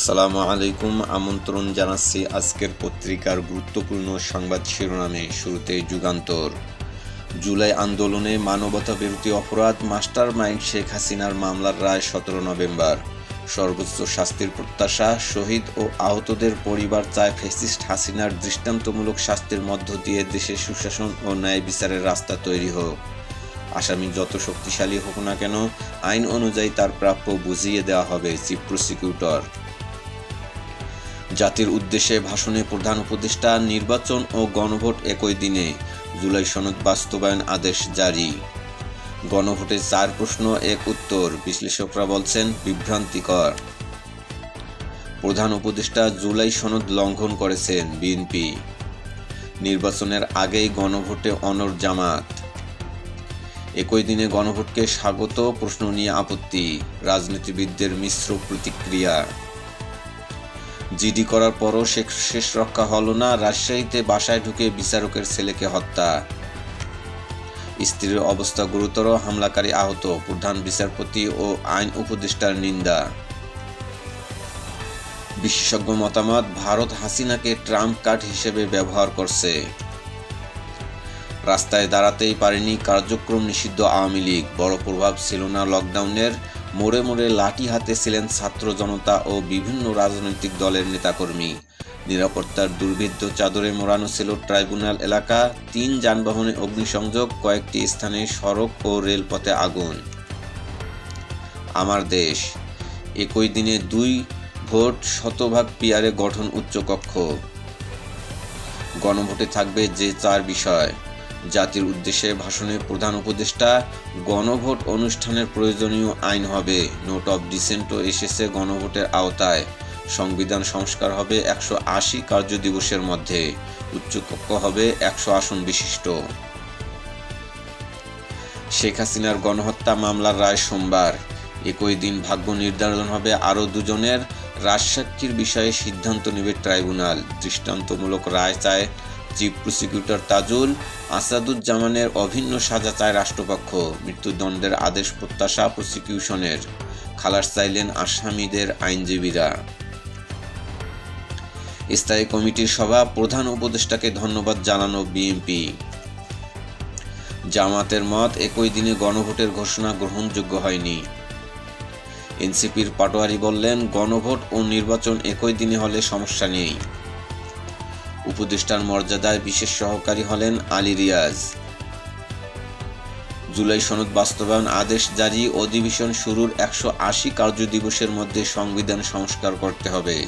আসসালামু আলাইকুম। আমন্ত্রণ জানাচ্ছি আজকের পত্রিকার গুরুত্বপূর্ণ সংবাদ শিরোনামে। শুরুতে যুগান্তর। জুলাই আন্দোলনে মানবতা বিরোধী অপরাধ মাস্টার মাইন্ড শেখ হাসিনার মামলার রায় সতেরো নভেম্বর। সর্বোচ্চ শাস্তির প্রত্যাশা, শহীদ ও আহতদের পরিবার চায় ফেসিস্ট হাসিনার দৃষ্টান্তমূলক শাস্তির মধ্য দিয়ে দেশে সুশাসন ও ন্যায় বিচারের রাস্তা তৈরি হোক। আসামি যত শক্তিশালী হোক না কেন, আইন অনুযায়ী তার প্রাপ্য বুঝিয়ে দেওয়া হবে চিফ প্রসিকিউটর। জাতির উদ্দেশ্যে ভাষণে প্রধান উপদেষ্টা নির্বাচন ও গণভোট একই দিনে। জুলাই সনদ বাস্তবায়ন আদেশ জারি। গণভোটে চার প্রশ্ন, এক উত্তর, বিশ্লেষকরা বলছেন বিভ্রান্তিকর। প্রধান উপদেষ্টা জুলাই সনদ লঙ্ঘন করেছেন বিএনপি। নির্বাচনের আগেই গণভোটে অনর জামাত। একই দিনে গণভোটকে স্বাগত প্রশ্ন নিয়ে আপত্তি। রাজনীতিবিদদের মিশ্র প্রতিক্রিয়া। জিডি করার পরও শেষ রক্ষা হলো না। রাজশাহীতে বাসায় ঢুকে বিচারকের ছেলেকে হত্যা। স্ত্রীর অবস্থা গুরুতর, হামলাকারী আহত, প্রধান বিচারপতি ও আইন উপদেষ্টার নিন্দা। বিশেষজ্ঞ মতামত, ভারত হাসিনাকে ট্রাম্প কার্ড হিসেবে ব্যবহার করছে। রাস্তায় দাঁড়াতেই পারেনি কার্যক্রম নিষিদ্ধ আওয়ামী লীগ। বড় প্রভাব ছিল না লকডাউনের। মোড়ে মোড়ে লাঠি হাতে ছিলেন ছাত্র জনতা ও বিভিন্ন রাজনৈতিক দলের নেতাকর্মী। নিরাপত্তার দুর্ভেদ্য চাদরে মোড়ানো ছিল ট্রাইব্যুনাল এলাকা। তিন যানবাহনে অগ্নিসংযোগ, কয়েকটি স্থানে সড়ক ও রেলপথে আগুন। আমার দেশ, একই দিনে দুই ভোট শতভাগ পিয়ারে গঠন উচ্চকক্ষ। গণভোটে থাকবে যে চার বিষয়। জাতির উদ্দেশ্যে ভাষণে প্রধান উপদেষ্টা গণভোট অনুষ্ঠানের প্রয়োজনীয় আইন হবে। নোট অফ ডিসেন্টও এসেছে গণভোটের আওতায়। সংবিধান সংস্কার হবে একশো আশি কার্যদিবসের মধ্যে। উচ্চকক্ষ হবে একশো আসন বিশিষ্ট। শেখ হাসিনার গণহত্যা মামলার রায় সোমবার। একই দিন ভাগ্য নির্ধারণ হবে আরও দুজনের। রাজসাক্ষীর বিষয়ে সিদ্ধান্ত নেবে ট্রাইব্যুনাল। দৃষ্টান্তমূলক রায় চায় চিফ প্রসিকিউটর তাজুল, আসাদুজ্জামানের অভিন্ন সাজা চায় রাষ্ট্রপক্ষ। মৃত্যুদণ্ডের আদেশ প্রত্যাশা প্রসিকিউশনের। খালাস চাইলেন আসামিদের আইনজীবীরা। স্থায়ী কমিটির সভা, প্রধান উপদেষ্টাকে ধন্যবাদ জানানো বিএনপি। জামাতের মত, একই দিনে গণভোটের ঘোষণা গ্রহণযোগ্য হয়নি। এনসিপির পাটোয়ারি বললেন, গণভোট ও নির্বাচন একই দিনে হলে সমস্যা নেই। উপদেষ্টার মর্যাদায় বিশেষ সহকারী হলেন আলী রিয়াজ। জুলাই সনদ বাস্তবায়ন আদেশ জারি অধিবেশন শুরুর একশো আশি কার্যদিবসের মধ্যে সংবিধান সংস্কার করতে হবে।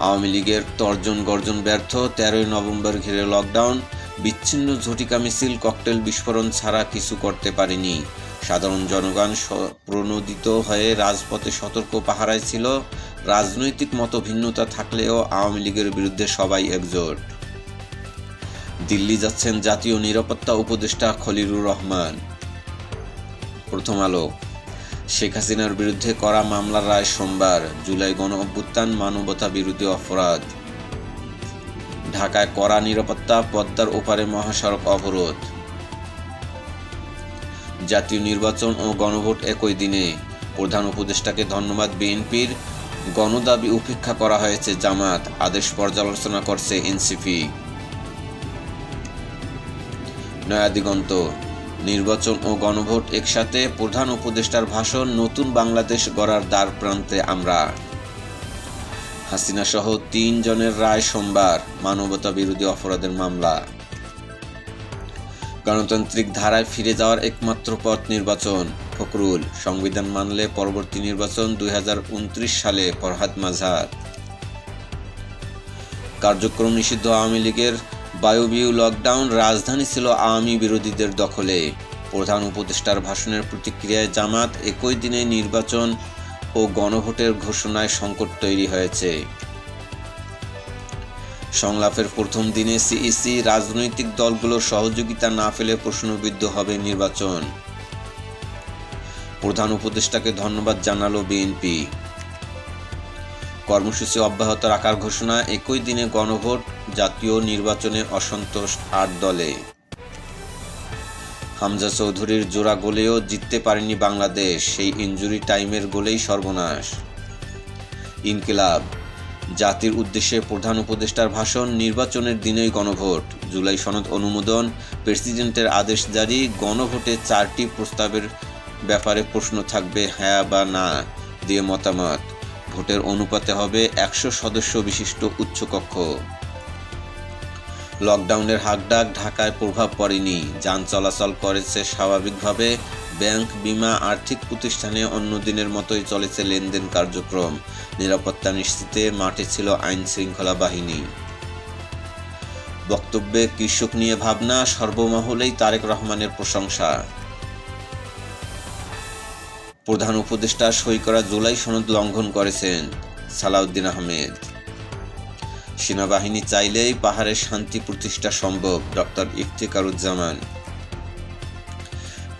আওয়ামী লীগের তর্জন গর্জন ব্যর্থ, তেরোই নভেম্বর ঘিরে লকডাউন, বিচ্ছিন্ন ঝটিকা মিছিল, ককটেল বিস্ফোরণ ছাড়া কিছু করতে পারেনি। সাধারণ জনগণ প্রণোদিত হয়ে রাজপথে সতর্ক পাহারায় ছিল। রাজনৈতিক মত ভিন্নতা থাকলেও আওয়ামী লীগের বিরুদ্ধে সবাই একজোট। দিল্লি যাচ্ছেন জাতীয় নিরাপত্তা উপদেষ্টা খলিলুর রহমান। প্রথম আলো। শেখ হাসিনার বিরুদ্ধে করা মামলার রায় সোমবার, জুলাই গণ অভ্যুত্থান, মানবতা বিরোধী অপরাধ। ঢাকায় কড়া নিরাপত্তা পদ্মার ওপারে মহাসড়ক অবরোধ। জাতীয় নির্বাচন ও গণভোট একই দিনে। প্রধান উপদেষ্টাকে ধন্যবাদ বিএনপির গণদাবি উপেক্ষা করা হয়েছে জামাত, আদেশ পর্যালোচনা করছে এনসিপি। নয়াদিগন্ত, নির্বাচন ও গণভোট একসাথে প্রধান উপদেষ্টার ভাষণ নতুন বাংলাদেশ গড়ার দ্বার প্রান্তে আমরা। হাসিনা সহ তিন জনের রায় সোমবার মানবতা বিরোধী অপরাধের মামলা। গণতান্ত্রিক ধারায় ফিরে যাওয়ার একমাত্র পথ নির্বাচন, ফখরুল। সংবিধান মানলে পরবর্তী নির্বাচন দুই হাজার উনত্রিশ সালে ফরহাদ মাঝার কার্যক্রম নিষিদ্ধ আওয়ামী লীগের বায়ুবিউ লকডাউন রাজধানী ছিল আওয়ামী বিরোধীদের দখলে। প্রধান উপদেষ্টার ভাষণের প্রতিক্রিয়ায় জামাত একই দিনে নির্বাচন ও গণভোটের ঘোষণায় সংকট তৈরি হয়েছে। সংলাপের প্রথম দিনে সিইসি রাজনৈতিক দলগুলোর সহযোগিতা না ফেলে প্রশ্নবিদ্ধ হবে নির্বাচন। প্রধান উপদেষ্টাকে ধন্যবাদ জানালো বিএনপি। কর্মসূচি অব্যাহত রাখার ঘোষণা একই দিনে গণভোট, জাতীয় নির্বাচনে অসন্তোষ আট দলে। হামজা চৌধুরীর জোড়া গোলেও জিততে পারেনি বাংলাদেশ, সেই ইঞ্জুরি টাইমের গোলেই সর্বনাশ। ইনকিলাব জাতির উদ্দেশ্যে প্রধান উপদেষ্টার ভাষণ, নির্বাচনের দিনেই গণভোট। জুলাই সনদ অনুমোদন, প্রেসিডেন্টের আদেশ জারি, গণভোটে চারটি প্রস্তাবের ব্যাপারে প্রশ্ন থাকবে হ্যাঁ বা না দিয়ে মতামত। ভোটের অনুপাতে হবে একশো সদস্য বিশিষ্ট উচ্চকক্ষ। লকডাউনের হাকডাক ঢাকায় প্রভাব পড়েনি। যান চলাচল করেছে স্বাভাবিকভাবে। ব্যাংক, বিমা, আর্থিক প্রতিষ্ঠানে অন্য দিনের মতোই চলেছে লেনদেন কার্যক্রম। নিরাপত্তা নিশ্চিতে মাঠে ছিল আইন শৃঙ্খলা বাহিনী। বক্তব্যে কৃষক নিয়ে ভাবনা, সর্বমহলেই তারেক রহমানের প্রশংসা। প্রধান উপদেষ্টা সই করা জুলাই সনদ লঙ্ঘন করেছেন সালাউদ্দিন আহমেদ। সেনাবাহিনী চাইলেই পাহাড়ে শান্তি প্রতিষ্ঠা সম্ভব, ডক্টর ইফতিকারুজ্জামান।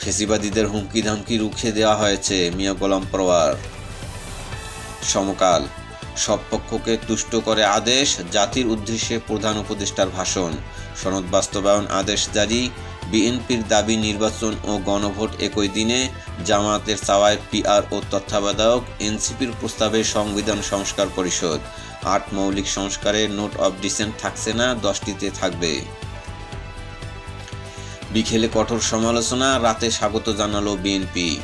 ফেসিবাদীদের হুমকি ধামকি রুখে দেওয়া হয়েছে মিয়া গোলাম পরোয়ার। সমকাল, সব পক্ষকে তুষ্ট করে আদেশ, জাতির উদ্দেশ্যে প্রধান উপদেষ্টার ভাষণ। সনদ বাস্তবায়ন আদেশ জারি, বিএনপির দাবি নির্বাচন ও গণভোট একই দিনে জামায়াতের চাওয়ায় পিআর ও তত্ত্বাবধায়ক এনসিপির প্রস্তাবে সংবিধান সংস্কার পরিষদ। আট মৌলিক সংস্কারে নোট অব ডিসেন্ট থাকছে না, দশটিতে থাকবে। বিকেলে কঠোর সমালোচনা, রাতে স্বাগত জানালো বিএনপি।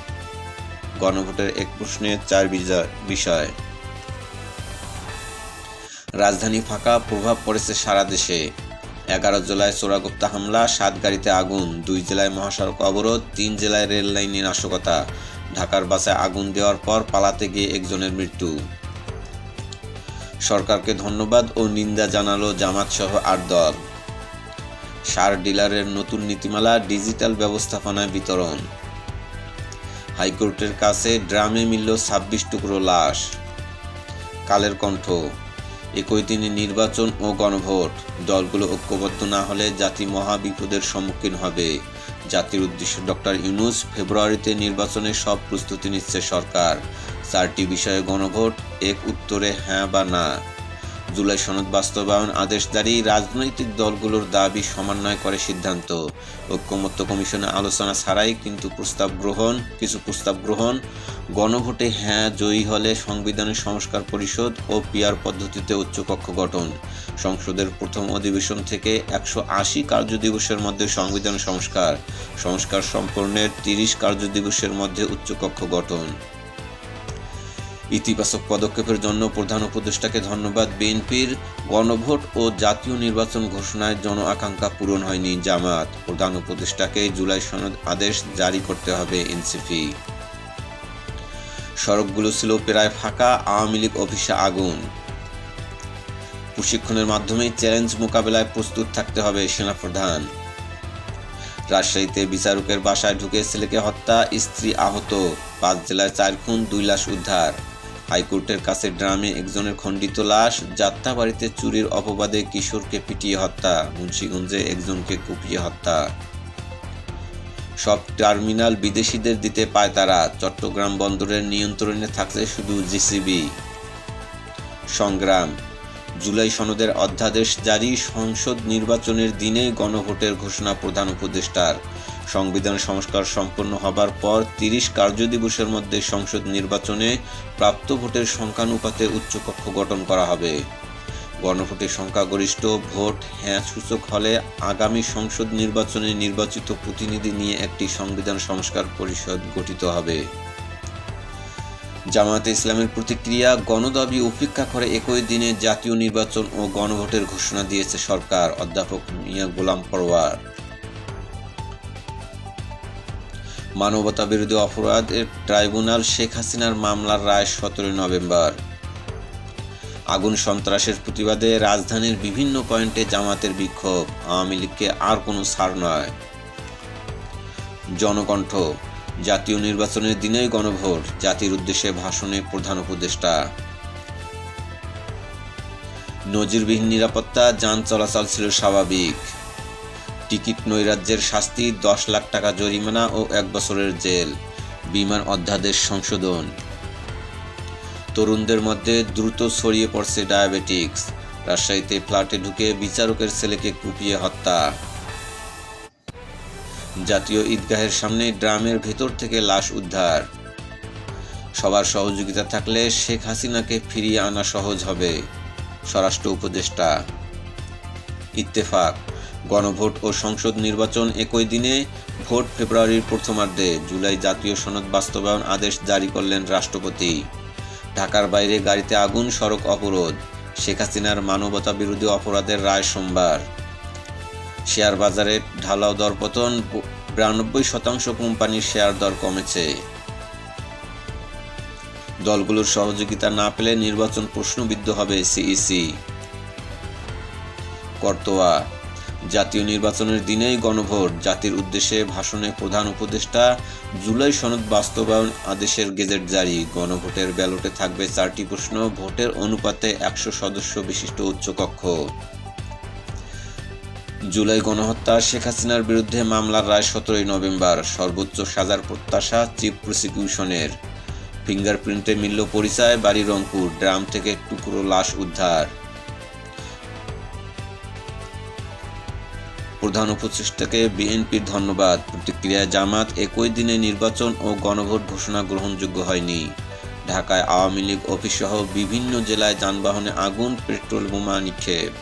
গণভোটের এক প্রশ্নে চার বিষয়। রাজধানী ফাঁকা, প্রভাব পড়েছে সারা দেশে। এগারো জেলায় চোরাগুপ্তা হামলা, সাত গাড়িতে আগুন, দুই জেলায় মহাসড়ক অবরোধ, তিন জেলায় রেল লাইনে নাশকতা। ঢাকার বাসে আগুন দেওয়ার পর পালাতে গিয়ে একজনের মৃত্যু। সরকারকে ধন্যবাদ ও নিন্দা জানালো জামাত সহ আট দল। সার ডিলারের নতুন নীতিমালা ডিজিটাল ব্যবস্থাপনায় বিতরণ। হাইকোর্টের কাছে ড্রামে মিলল ছাব্বিশ টুকরো লাশ। কালের কণ্ঠ, একই দিনে নির্বাচন ও গণভোট, দলগুলো ঐক্যবদ্ধ না হলে জাতি মহা বিপদের সম্মুখীন হবে। জাতির উদ্দেশ্যে ডক্টর ইউনুস ফেব্রুয়ারিতে নির্বাচনের সব প্রস্তুতি নিচ্ছে সরকার। চারটি বিষয়ে গণভোট এক উত্তরে হ্যাঁ বা না। জুলাই সনদ বাস্তবায়ন আদেশ রাজনৈতিক দলগুলোর দাবি সমন্বয় করে সিদ্ধান্ত। ঐক্যমত্য কমিশনে আলোচনা ছাড়াই কিন্তু প্রস্তাব গ্রহণ, কিছু প্রস্তাব গ্রহণ, গণভোটে হ্যাঁ জয়ী হলে সংবিধানের সংস্কার পরিষদ ও পিআর পদ্ধতিতে উচ্চকক্ষ গঠন। সংসদের প্রথম অধিবেশন থেকে একশো আশি কার্যদিবসের মধ্যে সংবিধান সংস্কার। সংস্কার সম্পূর্ণের তিরিশ কার্যদিবসের মধ্যে উচ্চকক্ষ গঠন। ইতিবাচক পদক্ষেপের জন্য প্রধান উপদেষ্টাকে ধন্যবাদ। বিএনপির গণভোট ও জাতীয় নির্বাচন ঘোষণায় জন আকাঙ্ক্ষা পূরণ হয়নি জামাত প্রধান উপদেষ্টাকে জুলাই সনদ আদেশ জারি করতে হবে এনসিপি। সড়কগুলো ছিল প্রায় ফাঁকা, আওয়ামী লীগ অফিসে আগুন। প্রশিক্ষণের মাধ্যমে চ্যালেঞ্জ মোকাবেলায় প্রস্তুত থাকতে হবে সেনাপ্রধান। রাজশাহীতে বিচারকের বাসায় ঢুকে ছেলেকে হত্যা, স্ত্রী আহত। পাঁচ জেলায় চার খুন, দুই লাশ উদ্ধার। হাইকোর্টের কাছে ড্রামে একজনের খণ্ডিত লাশ যাত্রা বাড়িতে চুরির অপবাদে কিশোরকে পিটিয়ে হত্যা, মুন্সীগঞ্জে একজনকে কুপিয়ে হত্যা। সব টার্মিনাল বিদেশিদের দিতে পায় তারা, চট্টগ্রাম বন্দরের নিয়ন্ত্রণে থাকছে শুধু জিসিবি। সংগ্রাম। জুলাই সনদের অধ্যাদেশ জারি সংসদ নির্বাচনের দিনে গণভোটের ঘোষণা প্রধান উপদেষ্টার। সংবিধান সংস্কার সম্পন্ন হবার পর তিরিশ কার্যদিবসের মধ্যে সংসদ নির্বাচনে প্রাপ্ত ভোটের সংখ্যানুপাতে উচ্চকক্ষ গঠন করা হবে। গণভোটে সংখ্যাগরিষ্ঠ ভোট হ্যাঁ সূচক হলে আগামী সংসদ নির্বাচনে নির্বাচিত প্রতিনিধি নিয়ে একটি সংবিধান সংস্কার পরিষদ গঠিত হবে। জামায়াতে ইসলামের প্রতিক্রিয়া, গণদাবি উপেক্ষা করে একই দিনে জাতীয় নির্বাচন ও গণভোটের ঘোষণা দিয়েছে সরকার, অধ্যাপক মিয়া গোলাম পরওয়ার। মানবতা বিরোধী অপরাধের ট্রাইব্যুনাল শেখ হাসিনার মামলার রায় সতেরোই নভেম্বর। আগুন সন্ত্রাসের প্রতিবাদে রাজধানীর বিভিন্ন পয়েন্টে জামাতের বিক্ষোভ। আওয়ামী লীগকে আর কোনো ছাড় নয়। জনকণ্ঠ, জাতীয় নির্বাচনের দিনেই গণভোট, জাতির উদ্দেশ্যে ভাষণে প্রধান উপদেষ্টা। নজিরবিহীন নিরাপত্তা, যান চলাচল ছিল স্বাভাবিক। টিকিট নৈরাজ্যের শাস্তি, দশ লাখ টাকা জরিমানা ও এক বছরের জেল। বিমান অধ্যাদেশ সংশোধন। তরুণদের মধ্যে দ্রুত ছড়িয়ে পড়ছে ডায়াবেটিক্স। রাজশাহীতে ফ্ল্যাটে ঢুকে বিচারকের ছেলেকে কুপিয়ে হত্যা। জাতীয় ঈদগাহের সামনে ড্রামের ভেতর থেকে লাশ উদ্ধার। সবার সহযোগিতা থাকলে শেখ হাসিনাকে ফিরিয়ে আনা সহজ হবে। স্বরাষ্ট্র উপদেষ্টা। ইত্তেফাক। গণভোট ও সংসদ নির্বাচন একই দিনে ভোট ফেব্রুয়ারির প্রথমার্ধে জুলাই জাতীয় সনদ বাস্তবায়ন আদেশ জারি করলেন রাষ্ট্রপতি। ঢাকার বাইরে গাড়িতে আগুন, সড়ক অবরোধ, শেখ হাসিনার মানবতা বিরোধী অপরাধের রায় সোমবার। শেয়ার বাজারে ঢালাও দরপতন বিরানব্বই শতাংশ কোম্পানির শেয়ার দর কমেছে। দলগুলোর সহযোগিতা না পেলে নির্বাচন প্রশ্নবিদ্ধ হবে সিইসি। কর্তোয়া জাতীয় নির্বাচনের দিনেই গণভোট। জাতির উদ্দেশ্যে ভাষণে প্রধান উপদেষ্টা জুলাই সনদ বাস্তবায়ন আদেশের গেজেট জারি। গণভোটের ব্যালটে থাকবে চারটি প্রশ্ন। ভোটের অনুপাতে একশো সদস্য বিশিষ্ট উচ্চকক্ষ। জুলাই গণহত্যা শেখ হাসিনার বিরুদ্ধে মামলার রায় সতেরোই নভেম্বর। সর্বোচ্চ সাজার প্রত্যাশা চিফ প্রসিকিউশনের। ফিঙ্গারপ্রিন্টে মিলল পরিচয়, বাড়ি রংপুর ড্রাম থেকে টুকরো লাশ উদ্ধার। প্রধান উপদেষ্টাকে বিএনপির ধন্যবাদ। প্রতিক্রিয়া জামাত একই দিনে নির্বাচন ও গণভোট ঘোষণা গ্রহণযোগ্য হয়নি। ঢাকায় আওয়ামী লীগ অফিস সহ বিভিন্ন জেলায় যানবাহনে আগুন, পেট্রোল বোমা নিক্ষেপ।